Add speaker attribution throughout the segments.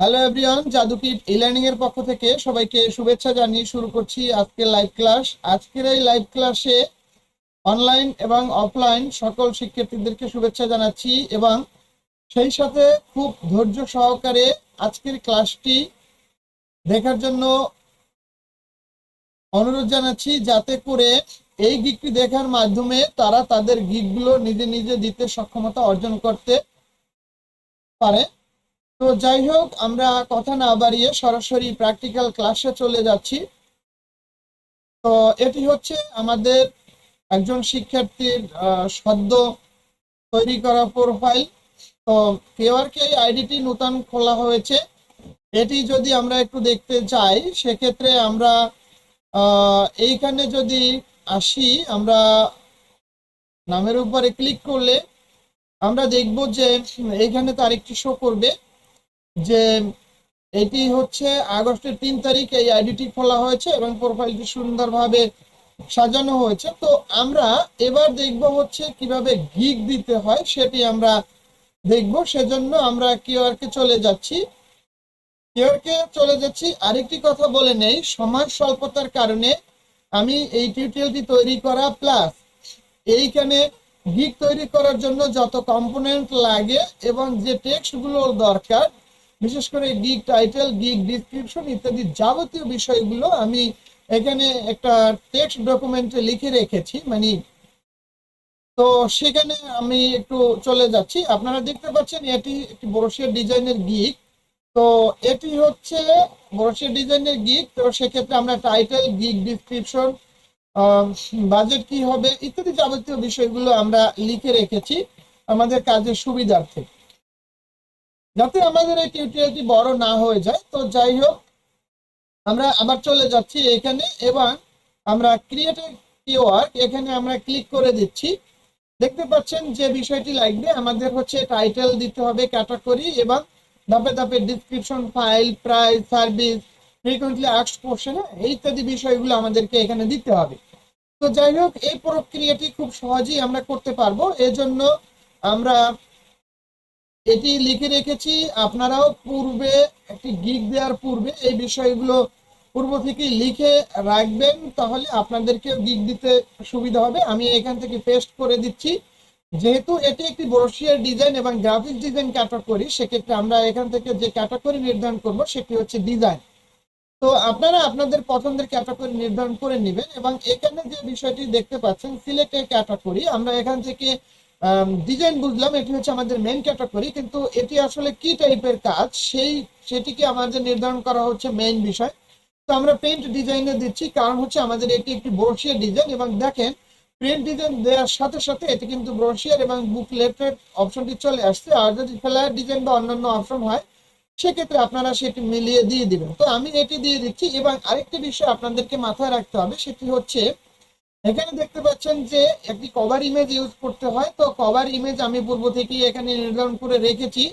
Speaker 1: Hello everyone Jadukit e learning এর পক্ষ থেকে সবাইকে শুভেচ্ছা জানিয়ে শুরু করছি আজকের লাইভ ক্লাস আজকের এই লাইভ ক্লাসে অনলাইন এবং অফলাইন সকল শিক্ষার্থীদেরকে শুভেচ্ছা জানাচ্ছি এবং সেই সাথে খুব ধৈর্য সহকারে আজকের ক্লাসটি দেখার জন্য অনুরোধ জানাচ্ছি যাতে করে এই গিকটি দেখার মাধ্যমে তারা তাদের গিকগুলো নিজে নিজে দিতে সক্ষমতা অর্জন করতে পারে। তো যাই হোক, আমরা কথা না বাড়িয়ে সরাসরি প্র্যাকটিক্যাল ক্লাসে চলে যাচ্ছি। তো এটি হচ্ছে আমাদের একজন শিক্ষার্থীর সদ্য তৈরি করা প্রোফাইল তো কেওয়ারকে আইডিটি নতুন খোলা হয়েছে। এটি যদি আমরা একটু দেখতে চাই, সেক্ষেত্রে আমরা এইখানে যদি আসি, আমরা নামের উপরে ক্লিক করলে আমরা দেখব যে এইখানে তারিখটি শো করবে। যে এটি হচ্ছে আগস্টের তিন তারিখ এই আইডিটি খোলা হয়েছে এবং প্রোফাইলটি সুন্দরভাবে সাজানো হয়েছে। তো আমরা এবার দেখব হচ্ছে কীভাবে গিগ দিতে হয়, সেটি আমরা দেখব। সেজন্য আমরা কিউআরকে চলে যাচ্ছি। কিউআরকে চলে যাচ্ছি। আরেকটি কথা বলে নেই, সময় স্বল্পতার কারণে আমি এই টিউটোরিয়ালটি তৈরি করা প্লাস এইখানে গিগ তৈরি করার জন্য যত কম্পোনেন্ট লাগে এবং যে টেক্সটগুলো দরকার বিশেষ করে গিগ টাইটেল গিগ ডিসক্রিপশন ইত্যাদি যাবতীয় বিষয়গুলো আমি এখানে একটা টেক্সট ডকুমেন্টে লিখে রেখেছি মানে তো সেখানে আমি একটু চলে যাচ্ছি। আপনারা দেখতে পাচ্ছেন এটি একটি বড়শিয়ার ডিজাইনের গিগ তো এটি হচ্ছে বড়শিয়ার ডিজাইনের গিগ তো সেক্ষেত্রে আমরা টাইটেল গিগ ডিসক্রিপশন বাজেট কি হবে ইত্যাদি যাবতীয় বিষয়গুলো আমরা লিখে রেখেছি আমাদের কাজের সুবিধার্থে। যাতে আমাদের এই টিউটোরিয়ালটি বড় না হয়ে যায়। তো যাই হোক, আমরা আবার চলে যাচ্ছি এখানে এবং আমরা ক্রিয়েট কিওয়ার্ড এখানে আমরা ক্লিক করে দিচ্ছি। দেখতে পাচ্ছেন যে বিষয়টি লাগবে, আমাদের হচ্ছে টাইটেল দিতে হবে ক্যাটাগরি এবং ধাপে ধাপে description file price service frequently asked question ইত্যাদি বিষয়গুলো আমাদেরকে এখানে দিতে হবে। তো যাই হোক, এই প্রক্রিয়াটি খুব সহজেই আমরা করতে পারব। এজন্য আমরা এটি লিখে রেখেছি, আপনারাও পূর্বে একটি গিগ দেওয়ার পূর্বে এই বিষয়গুলো পূর্ব থেকে লিখে রাখবেন, তাহলে আপনাদেরকে গিগ দিতে সুবিধা হবে। আমি এখান থেকে পেস্ট করে দিচ্ছি। যেহেতু এটি একটি ব্রোশিয়ার ডিজাইন এবং গ্রাফিক্স ডিজাইন ক্যাটাগরি সেক্ষেত্রে আমরা এখান থেকে যে ক্যাটাগরি নির্ধারণ করব, সেটি হচ্ছে ডিজাইন তো আপনারা আপনাদের পছন্দের ক্যাটাগরি নির্ধারণ করে নেবেন এবং এখানে যে বিষয়টি দেখতে পাচ্ছেন সিলেক্ট এ ক্যাটাগরি আমরা এখান থেকে ডিজাইন বুঝলাম, এটি হচ্ছে আমাদের মেন ক্যাটাগরি কিন্তু এটি আসলে কি টাইপের কাজ? সেই, সেটিকে আমাদের নির্ধারণ করা হচ্ছে মেইন বিষয়। তো আমরা পেন্ট ডিজাইনে দিচ্ছি, কারণ হচ্ছে আমাদের এটি একটি ব্রোশিয়ার ডিজাইন এবং দেখেন প্রিন্ট ডিজাইন দেওয়ার সাথে সাথে এটি কিন্তু ব্রোশিয়ার এবং বুকলেটের অপশনটি চলে আসছে, আর যদি ফ্লায়ার ডিজাইন বা অন্যান্য অপশন হয়, সেক্ষেত্রে আপনারা সেটি মিলিয়ে দিয়ে দিবেন। তো আমি এটি দিয়ে দিচ্ছি, এবং আরেকটি বিষয় আপনাদেরকে মাথায় রাখতে হবে, সেটি হচ্ছে এখানে দেখতে পাচ্ছেন যে একটি কভার ইমেজ ইউজ করতে হয়। তো কভার ইমেজ আমি পূর্ব থেকেই এখানে নির্ধারণ করে রেখেছি।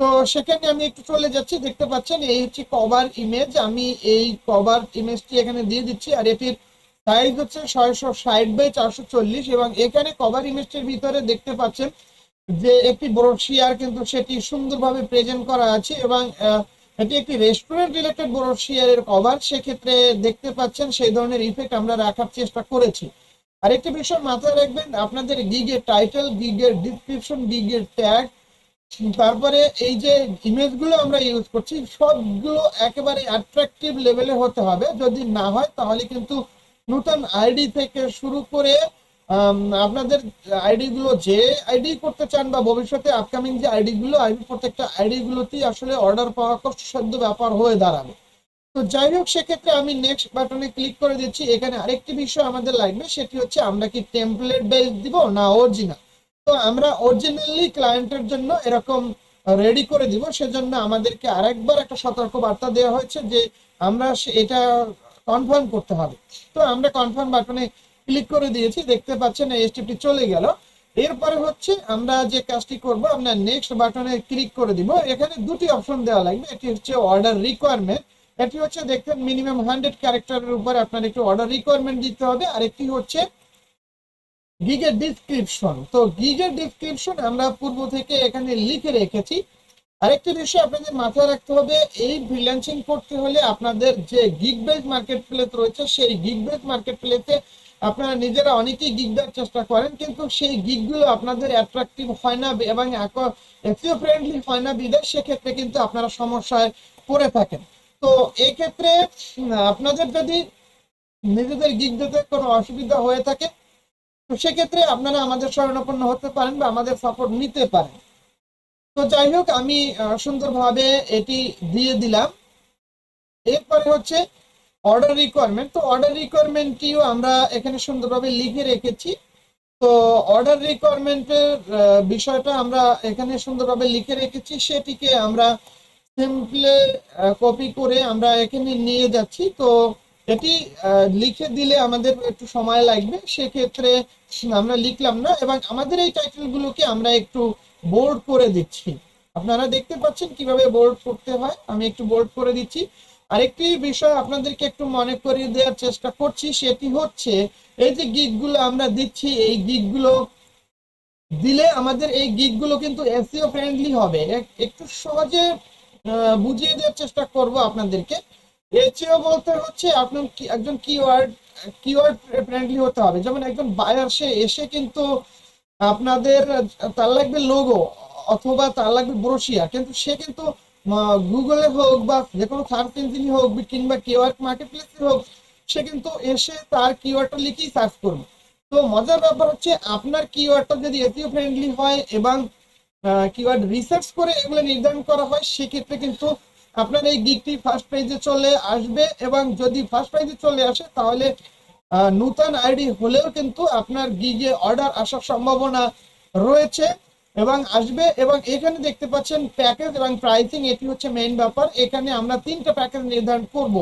Speaker 1: তো সেখানে আমি একটু চলে যাচ্ছি। দেখতে পাচ্ছেন এই হচ্ছে কভার ইমেজ আমি এই কভার ইমেজটি এখানে দিয়ে দিচ্ছি। আর এটির সাইজ হচ্ছে ছয়শো ষাট বাই চারশো চল্লিশ এবং এখানে কভার ইমেজটির ভিতরে দেখতে পাচ্ছেন যে একটি ব্রোশিয়ার কিন্তু সেটি সুন্দরভাবে প্রেজেন্ট করা আছে এবং আহ, এটি একটি রেস্টুরেন্ট রিলেটেড ব্রোশিয়ারের কভার সেক্ষেত্রে দেখতে পাচ্ছেন সেই ধরনের ইফেক্ট আমরা রাখার চেষ্টা করেছি। আরেকটি বিষয় মাথায় রাখবেন, আপনাদের গিগের টাইটেল গিগের ডিসক্রিপশন গিগের ট্যাগ তারপরে এই যে ইমেজগুলো আমরা ইউজ করছি, সবগুলো একেবারে অ্যাট্রাকটিভ লেভেলে হতে হবে। যদি না হয়, তাহলে কিন্তু নতুন আইডি থেকে শুরু করে আপনাদের আইডি গুলো যে আইডি করতে চান বা ভবিষ্যতে আপকামিং যে আইডি গুলো আইডি প্রত্যেকটা আইডি গুলোতেই আসলে অর্ডার পাওয়া কষ্টসাধ্য ব্যাপার হয়ে দাঁড়াবে। তো যাই হোক, সেক্ষেত্রে আমি নেক্সট বাটনে ক্লিক করে দিচ্ছি। এখানে আরেকটি বিষয় আমাদের লাগবে, সেটি হচ্ছে আমরা কি টেমপ্লেট বেস দিব না অরিজিনাল তো আমরা অরিজিনালি ক্লায়েন্টের জন্য এরকম রেডি করে দিব, সেজন্য আমাদেরকে আরেকবার একটা সতর্ক বার্তা দেওয়া হয়েছে যে আমরা এটা কনফার্ম করতে হবে। তো আমরা কনফার্ম বাটনে ক্লিক করে দিয়েছি, দেখতে পাচ্ছেন এই স্টেপটি চলে গেল। এরপরে হচ্ছে আমরা যে কাজটি করব, আমরা নেক্সট বাটনে ক্লিক করে দিব। এখানে দুটি অপশন দেওয়া লাগবে এটি হচ্ছে অর্ডার রিকোয়ারমেন্ট এটি হচ্ছে দেখবেন মিনিমাম হান্ড্রেড ক্যারেক্টারের উপর আপনার একটু অর্ডার রিকোয়ারমেন্ট দিতে হবে, আর একটি হচ্ছে গিগের ডিসক্রিপশন তো গিগের ডিসক্রিপশন আমরা পূর্ব থেকে এখানে লিখে রেখেছি। আরেকটি বিষয় আপনাদের মাথায় রাখতে হবে, এই ফ্রিল্যান্সিং করতে হলে আপনাদের যে গিগ বেজ মার্কেট প্লেস রয়েছে, সেই গিগ বেজ মার্কেট প্লেসে আপনারা নিজেরা অনেকেই গিগ দেওয়ার চেষ্টা করেন, কিন্তু সেই গিগগুলো আপনাদের অ্যাট্রাকটিভ হয় না এবং এক্সিও ফ্রেন্ডলি হয় না বিদায় সেক্ষেত্রে কিন্তু আপনারা সমস্যায় পড়ে থাকেন। তো এই ক্ষেত্রে আপনাদের যদি নিজেদের গিগ দিতে কোনো অসুবিধা হয়ে থাকে, তো সেক্ষেত্রে আপনারা আমাদের শরণাপন্ন হতে পারেন বা আমাদের সাপোর্ট নিতে পারেন। তো যাই হোক, আমি সুন্দরভাবে এটি দিয়ে দিলাম। এরপরে হচ্ছে অর্ডার রিকোয়ারমেন্ট তো অর্ডার রিকোয়ারমেন্টটিও আমরা এখানে সুন্দরভাবে লিখে রেখেছি। তো অর্ডার রিকোয়ারমেন্টের বিষয়টা আমরা এখানে সুন্দরভাবে লিখে রেখেছি। সেটিকে আমরা সিম্পলে কপি করে আমরা এখানে নিয়ে যাচ্ছি। তো এটি লিখে দিলে আমাদের একটু সময় লাগবে। সেক্ষেত্রে আমরা লিখলাম না। এবং আমাদের এই টাইটেলগুলোকে আমরা একটু বোল্ড করে দিচ্ছি। আপনারা দেখতে পাচ্ছেন কীভাবে বোল্ড করতে হয়। আমি একটু বোল্ড করে দিচ্ছি। আরেকটি বিষয় আপনাদেরকে একটু মনে করিয়ে দেওয়ার চেষ্টা করছি, সেটি হচ্ছে এই যে গিগগুলো আমরা দিচ্ছি, এই গিগগুলো দিলে আমাদের এই গিগগুলো কিন্তু এসিও ফ্রেন্ডলি হবে। একটু সহজে বুঝিয়ে দেওয়ার চেষ্টা করব আপনাদেরকে। এসিও বলতে হচ্ছে আপনার একজন কিওয়ার্ড কিওয়ার্ড ফ্রেন্ডলি হতে হবে। যেমন একজন বায়ার সে এসে কিন্তু আপনাদের, তার লাগবে লোগো অথবা তার লাগবে ব্রোশিয়া কিন্তু সে কিন্তু গুগলে হোক বা যে কোনো সার্চ ইঞ্জিনে হোক কিংবা কিওয়ার্ড মার্কেট প্লেসে হোক, সে কিন্তু এসে তার কিওয়ার্ডটা লিখেই সার্চ করবে। তো মজার ব্যাপার হচ্ছে আপনার কিওয়ার্ডটা যদি এসিও ফ্রেন্ডলি হয় এবং কিওয়ার্ড রিসার্চ করে এগুলো নির্ধারণ করা হয়, সেক্ষেত্রে কিন্তু আপনার এই গিকটি ফার্স্ট পেজে চলে আসবে এবং যদি ফার্স্ট পেজে চলে আসে, তাহলে নূতন আইডি হলেও কিন্তু আপনার গিগে অর্ডার আসার সম্ভাবনা রয়েছে। এবং আসবে এবং এখানে দেখতে পাচ্ছেন প্যাকেজ এবং প্রাইসিং এটি হচ্ছে মেইন ব্যাপার। এখানে আমরা তিনটা প্যাকেজ নির্ধারণ করব।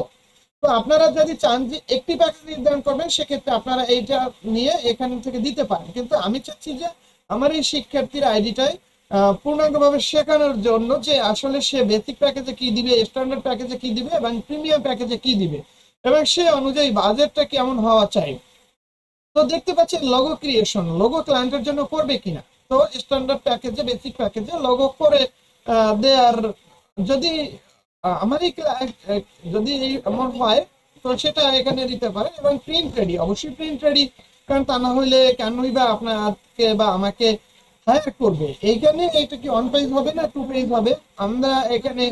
Speaker 1: তো আপনারা যদি চান যে একটি প্যাকেজ নির্ধারণ করবেন, সেক্ষেত্রে আপনারা এইটা নিয়ে এখান থেকে দিতে পারেন। কিন্তু আমি চাচ্ছি যে আমার এই শিক্ষার্থীর আইডিটাই পূর্ণাঙ্গভাবে শেখানোর জন্য যে আসলে সে বেসিক প্যাকেজে কি দিবে স্ট্যান্ডার্ড প্যাকেজে কি দিবে এবং প্রিমিয়াম প্যাকেজে কি দিবে এবং সে অনুযায়ী বাজেটটা কেমন হওয়া চাই। তো দেখতে পাচ্ছেন লোগো ক্রিয়েশন লোগো ক্লায়েন্টের জন্য করবে কিনা। তো স্ট্যান্ডার্ড প্যাকেজে বেসিক প্যাকেজে লোগো করে আহ, দেয়ার যদি আমারই যদি এমন হয় তো সেটা এখানে দিতে পারে এবং প্রিন্ট রেডি অবশ্যই প্রিন্ট রেডি কারণ তা না হলে কেনই বা আপনাকে বা আমাকে হায়ার করবে? এইখানে এটা কি অন পেজ হবে না টু পেজ হবে? আমরা এখানে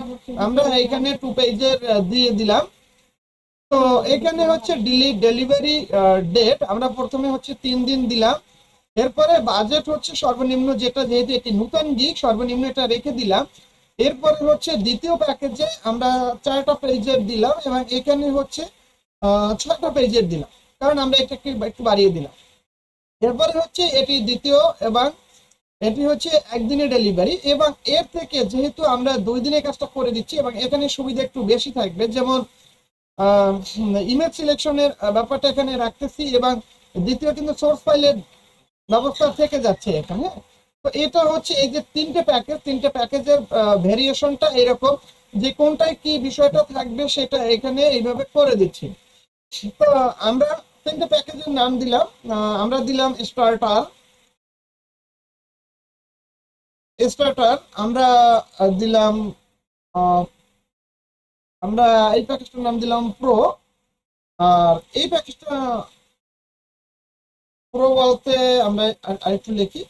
Speaker 1: আমরা এখানে টু পেজের দিয়ে দিলাম। তো এখানে হচ্ছে ডিলিট ডেলিভারি ডেট আমরা প্রথমে হচ্ছে তিন দিন দিলাম। এরপরে বাজেট হচ্ছে সর্বনিম্ন যেটা যেহেতু এটি নতুন গিক সর্বনিম্ন এটা রেখে দিলাম। এরপরে হচ্ছে দ্বিতীয় প্যাকেজে আমরা চারটা পেজের দিলাম এবং এখানে হচ্ছে ছয়টা পেজের দিলাম। কারণ আমরা এটা একটু একটু বাড়িয়ে দিলাম। এরপরে হচ্ছে এটি দ্বিতীয় এবং এটি হচ্ছে একদিনের ডেলিভারি এবং এর থেকে যেহেতু আমরা দুই দিনের কাজটা করে দিচ্ছি এবং এখানে সুবিধা একটু বেশি থাকবে, যেমন ইমেজ সিলেকশনের ব্যাপারটা এখানে রাখতেছি এবং দ্বিতীয় কিন্তু সোর্স ফাইলের ব্যবস্থা থেকে যাচ্ছে এখানে। তো এটা হচ্ছে এই যে তিনটে প্যাকেজ তিনটে প্যাকেজের ভেরিয়েশনটা এরকম। যে কোনটায় কি বিষয়টা থাকবে সেটা এখানে এইভাবে করে দিচ্ছি। তো আমরা তিনটে প্যাকেজের নাম দিলাম। আমরা দিলাম স্টার্টার স্টার্টার আমরা দিলাম আমরা এই প্যাকেজটার নাম দিলাম প্রো আর এই প্যাকেজটা প্রো বলতে আমরা আরেকটু লিখি।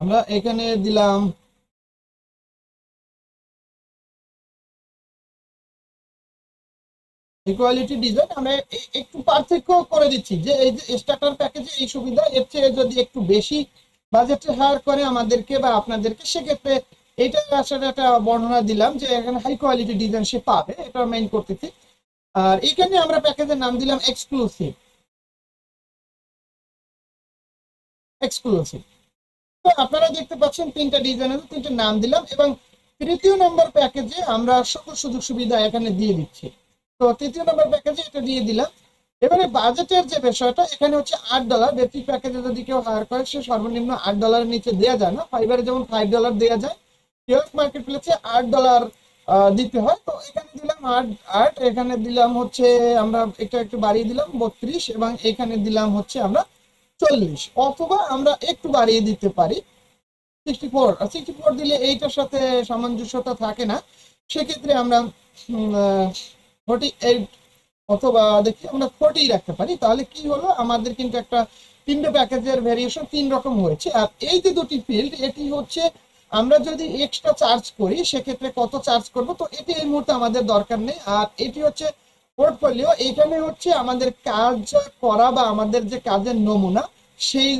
Speaker 1: আমরা এখানে দিলাম। ইকুয়ালিটি ডিজাইন আমরা একটু পার্থক্য করে দিচ্ছি যে এই যে স্টার্টার প্যাকেজে এই সুবিধা, এর চেয়ে যদি একটু বেশি বাজেটে হায়ার করে আমাদেরকে বা আপনাদেরকে, সেক্ষেত্রে এটা আসলে একটা বর্ণনা দিলাম যে এখানে হাই কোয়ালিটি ডিজাইন সে পাবে, এটা মেইন করতেছি। আর এখানে আমরা প্যাকেজের নাম দিলাম এক্সক্লুসিভ এক্সক্লুসিভ তো আপনারা দেখতে পাচ্ছেন তিনটা ডিজাইনের তিনটা নাম দিলাম এবং তৃতীয় নম্বর প্যাকেজে আমরা সকল সুযোগ সুবিধা এখানে দিয়ে দিচ্ছি। তো তৃতীয় নম্বর প্যাকেজে এটা দিয়ে দিলাম। এবারে বাজেটের যে বিষয়টা, এখানে হচ্ছে আট ডলার বেসিক প্যাকেজে যদি কেউ হায়ার করে, সে সর্বনিম্ন আট ডলারের নিচে দেওয়া যায় না। ফাইবারে যেমন ফাইভ ডলার দেওয়া যায় কিউএস মার্কেট প্লেসে আট ডলার দিতে হয়। তো এখানে দিলাম আট আট, এখানে দিলাম হচ্ছে আমরা এটা একটু বাড়িয়ে দিলাম বত্রিশ এবং এখানে দিলাম হচ্ছে আমরা চল্লিশ। অথবা আমরা একটু বাড়িয়ে দিতে পারি। সিক্সটি ফোর সিক্সটি ফোর দিলে এইটার সাথে সামঞ্জস্যতা থাকে না। সেক্ষেত্রে আমরা ফোর্টি এইট অথবা দেখি আমরা ফোর্টি রাখতে পারি। তাহলে কি হলো? আমাদের কিন্তু একটা তিনটে প্যাকেজের ভেরিয়েশন তিন রকম হয়েছে। আর এই যে দুটি ফিল্ড এটি হচ্ছে আমরা যদি এক্সট্রা চার্জ করি, সেক্ষেত্রে কত চার্জ করব? তো এটি এই মুহূর্তে আমাদের দরকার নেই। আর এটি হচ্ছে পোর্টফোলিও এখানে হচ্ছে আমাদের কাজ করা বা আমাদের যে কাজের নমুনা, সেই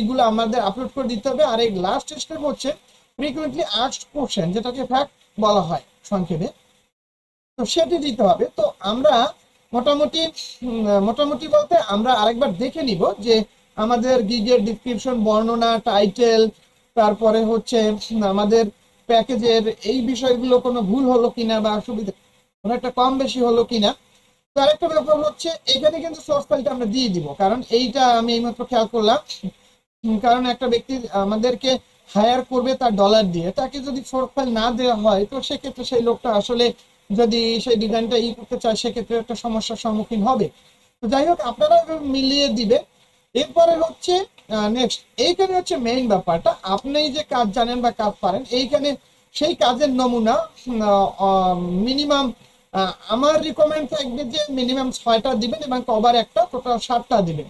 Speaker 1: ইগুলো আমাদের আপলোড করে দিতে হবে। আর এই লাস্ট স্টেপ হচ্ছে ফ্রিকুয়েন্টলি আস্ট কোশ্চেন যেটাকে ফ্যাক্ট বলা হয় সংক্ষেপে। তো সেটি দিতে হবে। তো আমরা মোটামুটি মোটামুটি বলতে আমরা আরেকবার দেখে নিব যে আমাদের গিগের ডিসক্রিপশন বর্ণনা টাইটেল তারপরে হচ্ছে আমাদের প্যাকেজের এই বিষয়গুলো কোনো ভুল হলো কিনা বা অসুবিধা কোনো একটা কম বেশি হলো কিনা, তো আরেকটা ব্যাপার হচ্ছে এখানে কিন্তু সোর্স ফাইলটা আমরা দিয়ে দিব। কারণ এইটা আমি এইমাত্র খেয়াল করলাম। কারণ একটা ব্যক্তি আমাদেরকে হায়ার করবে তার ডলার দিয়ে। তাকে যদি সোর্স ফাইল না দেওয়া হয়, তো সেক্ষেত্রে সেই লোকটা আসলে যদি সেই ডিজাইনটা ই করতে চায়, সেক্ষেত্রে একটা সমস্যার সম্মুখীন হবে। তো যাই হোক, আপনারা মিলিয়ে দিবে এরপরে হচ্ছে নেক্সট এইখানে হচ্ছে মেইন ব্যাপারটা। আপনি যে কাজ জানেন বা কাজ পারেন, এইখানে সেই কাজের নমুনা মিনিমাম আমার রিকমেন্ড থাকবে যে মিনিমাম ছয়টা দিবেন এবং কভার একটা টোটাল সাতটা দিবেন।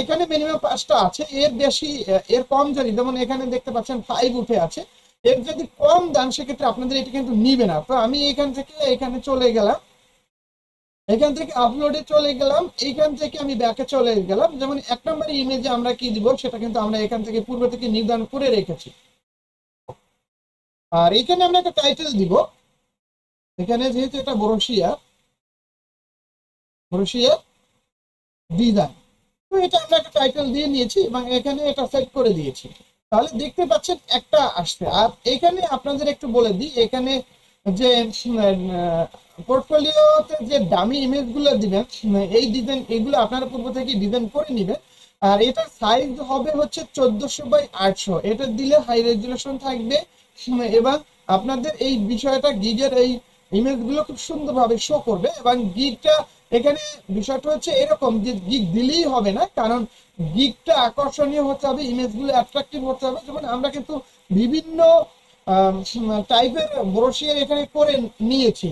Speaker 1: এখানে মিনিমাম পাঁচটা আছে, এর বেশি এর কম যদি, যেমন এখানে দেখতে পাচ্ছেন ফাইভ উঠে আছে, এর যদি কম দেন, সেক্ষেত্রে আপনাদের এটি কিন্তু নিবে না। তো আমি এখান থেকে এখানে চলে গেলাম। এখান থেকে আপলোডে চলে গেলাম, এইখান থেকে আমি ব্যাকে চলে গেলাম। যেমন এক নম্বর ইমেজে আমরা কি দিব, সেটা কিন্তু আমরা এখান থেকে পূর্ব থেকে নির্ধারণ করে রেখেছি। আর এখানে আমরা একটা টাইটেল দিব। এখানে যেহেতু এটা বরশিয়া বরশিয়া ডিজাইন তো এটা আমরা একটা টাইটেল দিয়ে নিয়েছি এবং এখানে এটা সেট করে দিয়েছি। তাহলে দেখতে পাচ্ছেন একটা আসছে। আর এখানে আপনাদের একটু বলে দিই, এখানে যে পোর্টফোলিওতে যে দামি ইমেজগুলো দিবেন এই ডিজাইন এগুলো আপনারা পূর্ব থেকে ডিজাইন করে নেবেন, আর এটার সাইজ হবে হচ্ছে চোদ্দশো বাই আটশো। এটা দিলে হাই রেজুলেশন থাকবে এবং আপনাদের এই বিষয়টা গিগের এই ইমেজগুলো খুব সুন্দরভাবে শো করবে, এবং গিগটা এখানে বিষয়টা হচ্ছে এরকম যে গিগ দিলেই হবে না, কারণ গিগটা আকর্ষণীয় হতে হবে ইমেজগুলো অ্যাট্রাকটিভ হতে হবে। যেমন আমরা কিন্তু বিভিন্ন টাইপের ব্রোশিয়ার এখানে করে নিয়েছি।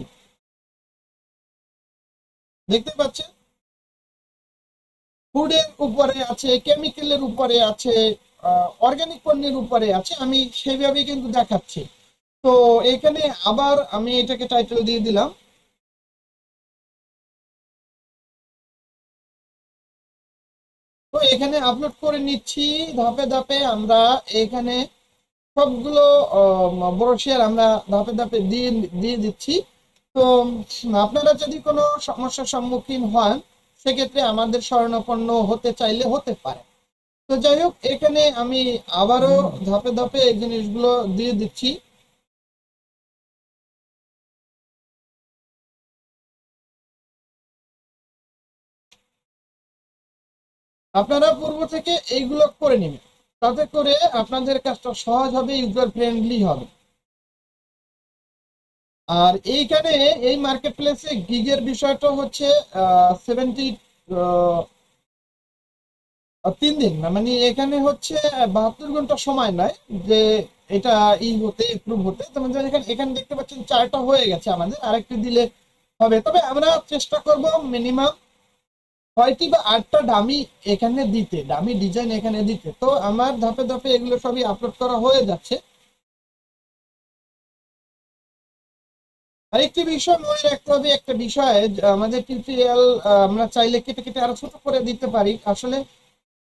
Speaker 1: দেখতে পাচ্ছেন? ফুডের উপরে আছে কেমিক্যালের উপরে আছে অর্গানিক পণ্যের উপরে আছে, আমি সেইভাবে কিন্তু দেখাচ্ছি। তো এখানে আবার আমি এটাকে টাইটেল দিয়ে দিলাম। তো এখানে আপলোড করে নিচ্ছি, ধাপে ধাপে আমরা এখানে সবগুলো ব্রোশিয়ার আমরা ধাপে ধাপে দিয়ে দিয়ে দিচ্ছি। তো আপনারা যদি কোনো সমস্যার সম্মুখীন হন, সেক্ষেত্রে আমাদের শরণাপন্ন হতে চাইলে হতে পারে। তো যাই হোক, এখানে আমি আবারও ধাপে ধাপে এই জিনিসগুলো দিয়ে দিচ্ছি। আপনারা পূর্ব থেকে এইগুলো করে নেবেন। তাতে করে আপনাদের কাজটা সহজ হবে ইউজার ফ্রেন্ডলি হবে। আর এইখানে এই মার্কেট প্লেসে গিগের বিষয়টা হচ্ছে সেভেন্টি তিন দিন। না মানে এখানে হচ্ছে বাহাত্তর ঘণ্টা সময় নয় যে এটা ই হতে এপ্রুভ হতে। যেমন এখানে এখানে দেখতে পাচ্ছেন, চারটা হয়ে গেছে আমাদের। আরেকটি দিলে হবে। তবে আমরা চেষ্টা করব মিনিমাম ছয়টি বা আটটা ডামি এখানে দিতে ডামি ডিজাইন এখানে দিতে। তো আমার ধাপে ধাপে এগুলো সবই আপলোড করা হয়ে যাচ্ছে। আরেকটি বিষয় মনে রাখতে হবে, একটা বিষয় আমাদের টিউটোরিয়াল আমরা চাইলে কেটে কেটে আরও ছোট করে দিতে পারি। আসলে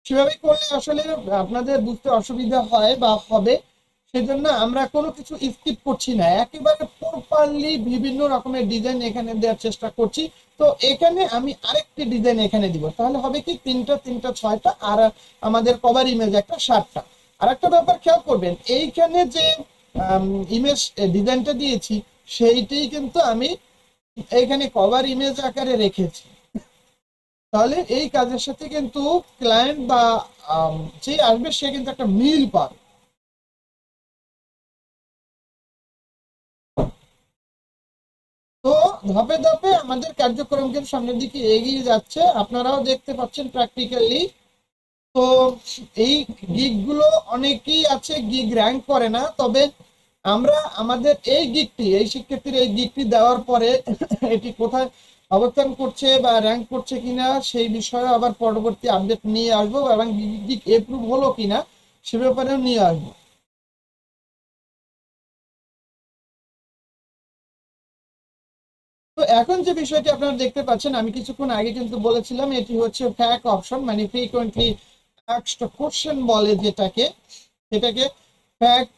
Speaker 1: সেভাবে করলে আসলে আপনাদের বুঝতে অসুবিধা হয় বা হবে। সেজন্য আমরা কোনো কিছু স্কিপ করছি না। একেবারে প্রপারলি বিভিন্ন রকমের ডিজাইন এখানে দেওয়ার চেষ্টা করছি। তো এখানে আমি আরেকটি ডিজাইন এখানে দিব। তাহলে হবে কি, তিনটা তিনটা, ছয়টা আর আমাদের কভার ইমেজ একটা সাতটা। আর একটা ব্যাপার খেয়াল করবেন, এইখানে যে ইমেজ ডিজাইনটা দিয়েছি, সেইটাই কিন্তু আমি এখানে কভার ইমেজ আকারে রেখেছি। তাহলে এই কাজের সাথে কিন্তু ক্লায়েন্ট বা যে আসবে সে কিন্তু একটা মিল পাবে। তো ধাপে ধাপে আমাদের কার্যক্রম কিন্তু সামনের দিকে এগিয়ে যাচ্ছে। আপনারাও দেখতে পাচ্ছেন প্র্যাকটিক্যালি তো এই গিগগুলো অনেকেই আছে গিগ র্যাঙ্ক করে না, তবে আমরা আমাদের এই গিগটি এই শিক্ষার্থীর এই গিগটি দেওয়ার পরে এটি কোথায় অবস্থান করছে বা র্যাঙ্ক করছে কিনা সেই বিষয়ে আবার পরবর্তী আপডেট নিয়ে আসব এবং গিগ এপ্রুভ হলো কিনা সে ব্যাপারেও নিয়ে আসব। এখন যে বিষয়টি আপনারা দেখতে পাচ্ছেন, আমি কিছুক্ষণ আগে কিন্তু বলেছিলাম, এটি হচ্ছে ফ্যাক অপশন মানে ফ্রিকোয়েন্টলি আস্কড কোশ্চেন বলে যেটাকে, সেটাকে ফ্যাক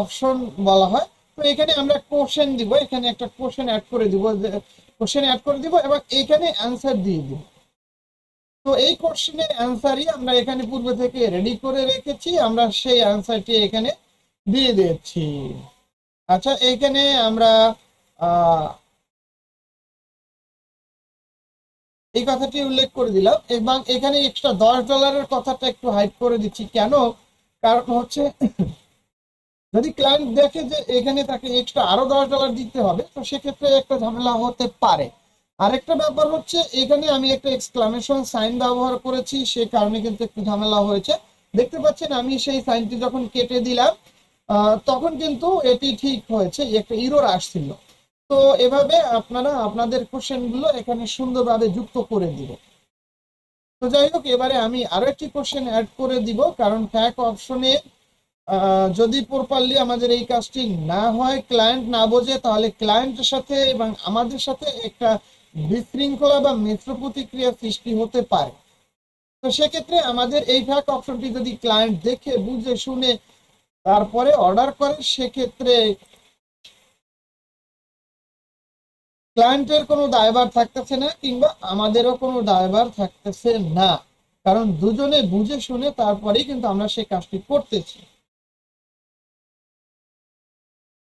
Speaker 1: অপশন বলা হয়। তো এখানে আমরা কোশ্চেন দিব, এখানে একটা কোশ্চেন অ্যাড করে দিব কোশ্চেন অ্যাড করে দিব এবং এখানে অ্যান্সার দিয়ে দিব। তো এই কোশ্চেনের অ্যান্সারই আমরা এখানে পূর্ব থেকে রেডি করে রেখেছি, আমরা সেই অ্যান্সারটি এখানে দিয়ে দিচ্ছি। আচ্ছা এখানে আমরা এই কথাটি উল্লেখ করে দিলাম। এবং এখানে এক্সট্রা দশ ডলারের কথাটা একটু হাইড করে দিচ্ছি। কেন? কারণ হচ্ছে, যদি ক্লায়েন্ট দেখে যে এখানে তাকে এক্সট্রা আরও দশ ডলার দিতে হবে, তো সেক্ষেত্রে একটা ঝামেলা হতে পারে। আরেকটা ব্যাপার হচ্ছে, এখানে আমি একটা এক্সক্লামেশন সাইন ব্যবহার করেছি, সে কারণে কিন্তু একটু ঝামেলা হয়েছে। দেখতে পাচ্ছেন, আমি সেই সাইনটি যখন কেটে দিলাম তখন কিন্তু এটি ঠিক হয়েছে, একটা ইরোর আসছিল। তো এভাবে আপনারা আপনাদের কোশ্চেনগুলো এখানে সুন্দরভাবে যুক্ত করে দিব। তো যাই হোক, এবারে আমি আরও একটি কোশ্চেন অ্যাড করে দিব, কারণ ফ্যাক অপশনে যদি প্রপারলি আমাদের এই কাজটি না হয় ক্লায়েন্ট না বোঝে, তাহলে ক্লায়েন্টের সাথে এবং আমাদের সাথে একটা বিশৃঙ্খলা বা মিশ্র প্রতিক্রিয়া সৃষ্টি হতে পারে। তো সেক্ষেত্রে আমাদের এই ফ্যাক অপশনটি যদি ক্লায়েন্ট দেখে, বুঝে, শুনে, তারপরে অর্ডার করে, সেক্ষেত্রে ক্লায়েন্টের কোনো দায়ভার থাকতেছে না কিংবা আমাদেরও কোনো দায়ভার থাকতেছে না। কারণ দুজনে বুঝে শুনে তারপরেই কিন্তু আমরা সেই কাজটি করতেছি।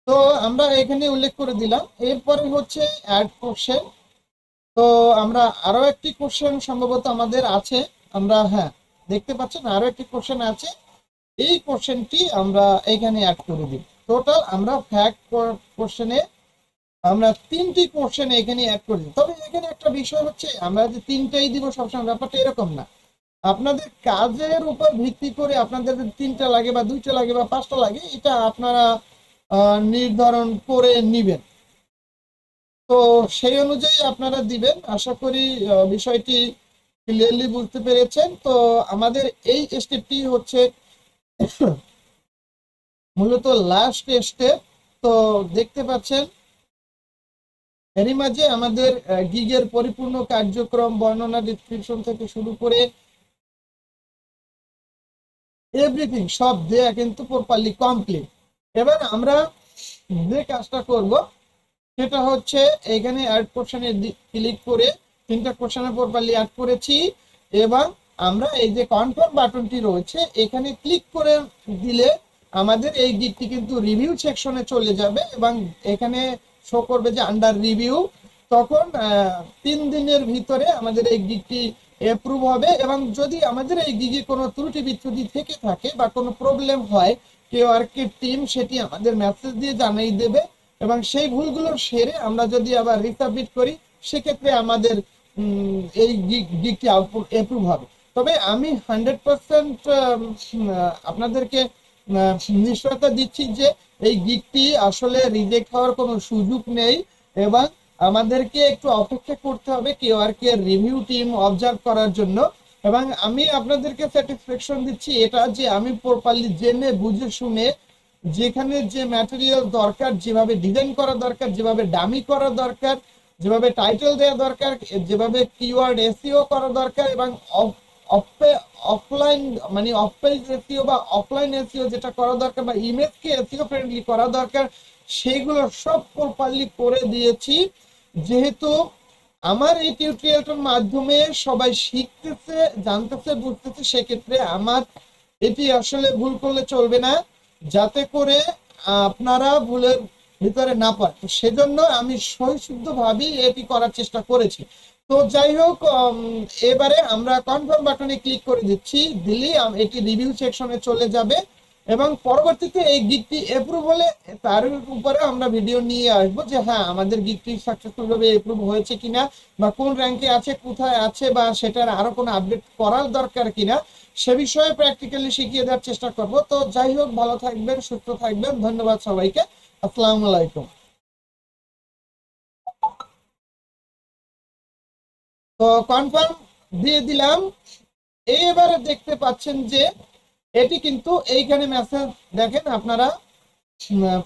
Speaker 1: তো আমরা এখানে উল্লেখ করে দিলাম। এরপরে হচ্ছে অ্যাড কোশ্চেন তো আমরা আরও একটি কোশ্চেন সম্ভবত আমাদের আছে। আমরা হ্যাঁ দেখতে পাচ্ছেন আরও একটি কোশ্চেন আছে। এই কোশ্চেনটি আমরা এখানে অ্যাড করে দিই। টোটাল আমরা ফ্যাক্ট কোশ্চেনে আমরা তিনটি কোশ্চেন এখানে অ্যাড করি। তবে এখানে একটা বিষয় হচ্ছে, আমরা যে তিনটাই দিব সবসময়, ব্যাপারটা এরকম না। আপনাদের কাজের উপর ভিত্তি করে আপনাদের তিনটা লাগে বা দুইটা লাগে বা পাঁচটা লাগে, এটা আপনারা নির্ধারণ করে নিবেন। তো সেই অনুযায়ী আপনারা দিবেন। আশা করি বিষয়টি ক্লিয়ারলি বুঝতে পেরেছেন। তো আমাদের এই স্টেপটি হচ্ছে মূলত লাস্ট স্টেপ তো দেখতে পাচ্ছেন এরই মাঝে আমাদের গিগের পরিপূর্ণ কার্যক্রম, বর্ণনা ডিসক্রিপশন থেকে শুরু করে এভরিথিং সব দেয়া কিন্তু প্রপারলি কমপ্লিট এবার আমরা যে কাজটা করব, সেটা হচ্ছে এখানে অ্যাড কোশ্চেনে ক্লিক করে তিনটা কোশ্চেনে প্রপারলি অ্যাড করেছি এবং আমরা এই যে কনফার্ম বাটনটি রয়েছে, এখানে ক্লিক করে দিলে আমাদের এই গিকটি কিন্তু রিভিউ সেকশনে চলে যাবে এবং এখানে শো করবে যে আন্ডার রিভিউ তখন তিন দিনের ভিতরে আমাদের এই গিগটি অ্যাপ্রুভ হবে এবং যদি আমাদের এই গিগে কোনো ত্রুটি বিচ্ছুটি থেকে থাকে বা কোনো প্রবলেম হয়, কেউ আর কে টিম সেটি আমাদের মেসেজ দিয়ে জানাই দেবে এবং সেই ভুলগুলো সেরে আমরা যদি আবার রিসাবমিট করি, সেক্ষেত্রে আমাদের এই গিগটি অ্যাপ্রুভ হবে। তবে আমি হান্ড্রেড পার্সেন্ট আপনাদেরকে নিশ্চয়তা দিচ্ছি যে এই গিকটি আসলে রিজেক্ট হওয়ার কোনো সুযোগ নেই এবং আমাদেরকে একটু অপেক্ষা করতে হবে কেউ আর কে রিভিউ টিম অবজার্ভ করার জন্য এবং আমি আপনাদেরকে স্যাটিসফ্যাকশন দিচ্ছি এটা যে আমি প্রপারলি জেনে বুঝে শুনে যেখানে যে ম্যাটেরিয়াল দরকার, যেভাবে ডিজাইন করা দরকার, যেভাবে ডামি করা দরকার, যেভাবে টাইটেল দেওয়া দরকার, যেভাবে কিওয়ার্ড এসিও করা দরকার এবং অফলাইন মানে অফ পেজ এসিও বা অফলাইন এসিও যেটা করা দরকার বা ইমেজকে এসিও ফ্রেন্ডলি করা দরকার, সেগুলো সব প্রপারলি করে দিয়েছি। যেহেতু আমার এই টিউটোরিয়ালটার মাধ্যমে সবাই শিখতেছে, জানতেছে, বুঝতেছে, সেক্ষেত্রে আমার এটি আসলে ভুল করলে চলবে না। যাতে করে আপনারা ভুলের ভিতরে না পায় সেজন্য আমি সহিশুদ্ধভাবেই এটি করার চেষ্টা করেছি। তো যাই হোক এবারে আমরা কনফার্ম বাটনে ক্লিক করে দিচ্ছি। দিলেই এটি রিভিউ সেকশনে চলে যাবে। এবং পরবর্তীতে এই গিকটি অ্যাপ্রুভ হলে তার উপরে আমরা ভিডিও নিয়ে আসব যে হ্যাঁ আমাদের গিকটি সাকসেসফুল ভাবে অ্যাপ্রুভ হয়েছে কিনা, বা কোন র্যাঙ্কে আছে, কোথায় আছে, বা সেটার আরও কোনো আপডেট করার দরকার কিনা, সে বিষয়ে প্র্যাকটিক্যালি শিখিয়ে দেওয়ার চেষ্টা করব। তো যাই হোক, ভালো থাকবেন, সুস্থ থাকবেন। ধন্যবাদ সবাইকে। আসসালামু আলাইকুম। তো কনফার্ম দিয়ে দিলাম। এবারে দেখতে পাচ্ছেন যে এটি কিন্তু এইখানে মেসেজ দেখেন আপনারা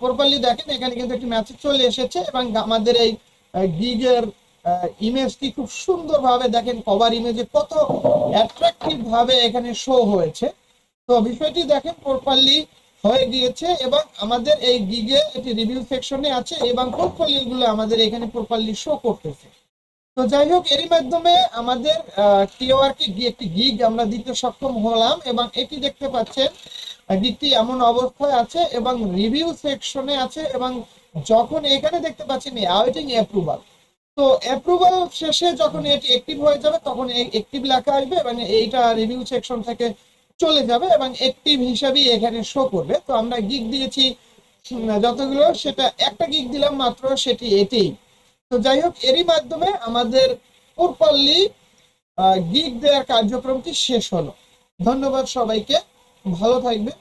Speaker 1: প্রপারলি দেখেন, এখানে কিন্তু একটি মেসেজ চলে এসেছে এবং আমাদের এই গিগের ইমেজটি খুব সুন্দরভাবে দেখেন কভার ইমেজে কত অ্যাট্রাকটিভ ভাবে এখানে শো হয়েছে। তো বিষয়টি দেখেন প্রপারলি হয়ে গিয়েছে এবং আমাদের এই গিগে এটি রিভিউ সেকশনে আছে এবং পোর্টফোলিও গুলো আমাদের এখানে প্রপারলি শো করতেছে। তো যাই হোক এরই মাধ্যমে আমাদের টিওয়ারকে একটি গিগ আমরা দিতে সক্ষম হলাম এবং এটি দেখতে পাচ্ছেন গিগটি এমন অবস্থায় আছে এবং রিভিউ সেকশনে আছে এবং যখন এখানে দেখতে পাচ্ছেন আওয়েটিং অ্যাপ্রুভাল তো অ্যাপ্রুভাল শেষে যখন এটি অ্যাক্টিভ হয়ে যাবে, তখন এই অ্যাক্টিভ লেখা আসবে এবং এইটা রিভিউ সেকশন থেকে চলে যাবে এবং অ্যাক্টিভ হিসাবেই এখানে শো করবে। তো আমরা গিগ দিয়েছি যতগুলো, সেটা একটা গিগ দিলাম মাত্র, সেটি এটি তো যাই হোক, এরই মাধ্যমে আমাদের প্রপারলি গিগ দেওয়ার কার্যক্রমটি শেষ হলো। ধন্যবাদ সবাইকে। ভালো থাকবেন